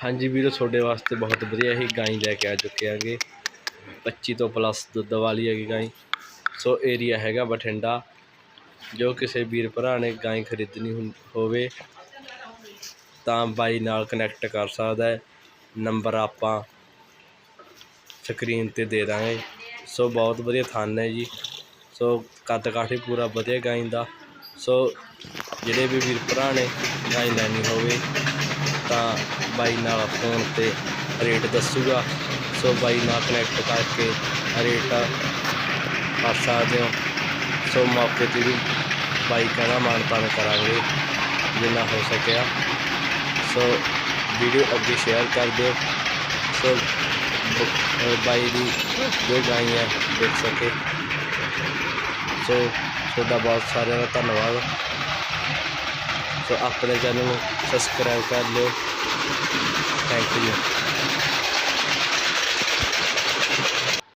ਹਾਂਜੀ ਵੀਰੋ, ਤੁਹਾਡੇ ਵਾਸਤੇ ਬਹੁਤ ਵਧੀਆ ਹੀ ਗਾਂ ਲੈ ਕੇ ਆ ਚੁੱਕੇ ਆਂਗੇ 25 ਤੋਂ ਪਲੱਸ ਦੁੱਧ ਵਾਲੀ ਹੈਗੀ ਗਾਈ। ਸੋ ਏਰੀਆ ਹੈਗਾ ਬਠਿੰਡਾ। ਜੋ ਕਿਸੇ ਵੀਰ ਭਰਾ ਨੇ ਗਾਂ ਖਰੀਦਣੀ ਹੁੰ- ਹੋਵੇ, ਤਾਂ ਬਾਈ ਨਾਲ ਕਨੈਕਟ ਕਰ ਸਕਦਾ ਹੈ। ਨੰਬਰ ਆਪਾਂ ਸਕਰੀਨ ਤੇ ਦੇ ਦਾਂਗੇ। ਸੋ ਬਹੁਤ ਵਧੀਆ ਥਣ ਹੈ ਜੀ। ਸੋ ਕੱਦ ਕਾਠੀ ਪੂਰਾ ਵਧੀਆ ਗਾਂ ਦਾ। ਸੋ ਜਿਹੜੇ ਵੀ ਵੀਰ ਭਰਾ ਨੇ ਗਾਈ ਲੈਣੀ ਹੋਵੇ, ਤਾਂ ਬਾਈ ਨਾਲ ਫੋਨ ਤੇ ਰੇਟ ਦੱਸੂਗਾ। ਸੋ ਬਾਈ ਨਾਲ ਕਨੈਕਟ ਕਰਕੇ ਰੇਟ ਕਰ ਸਕਦੇ ਹੋ ਸੋ ਮੌਕੇ ਤੇ ਵੀ ਬਾਈ ਕਹਿੰਦਾ ਮਾਨਤਾਨ ਕਰਾਂਗੇ, ਜਿੰਨਾ ਹੋ ਸਕਿਆ। ਸੋ ਵੀਡੀਓ ਅੱਗੇ ਸ਼ੇਅਰ ਕਰ ਦਿਓ। ਸੋ ਬਾਈ ਦੀ ਜੋ ਗਾਈ ਹੈ ਦੇਖ ਸਕੇ। ਸੋ ਤੁਹਾਡਾ ਬਹੁਤ ਸਾਰਿਆਂ ਦਾ ਧੰਨਵਾਦ। ਸੋ ਆਪਣੇ ਚੈਨਲ ਨੂੰ ਸਬਸਕ੍ਰਾਈਬ ਕਰ ਲਿਓ। Thank you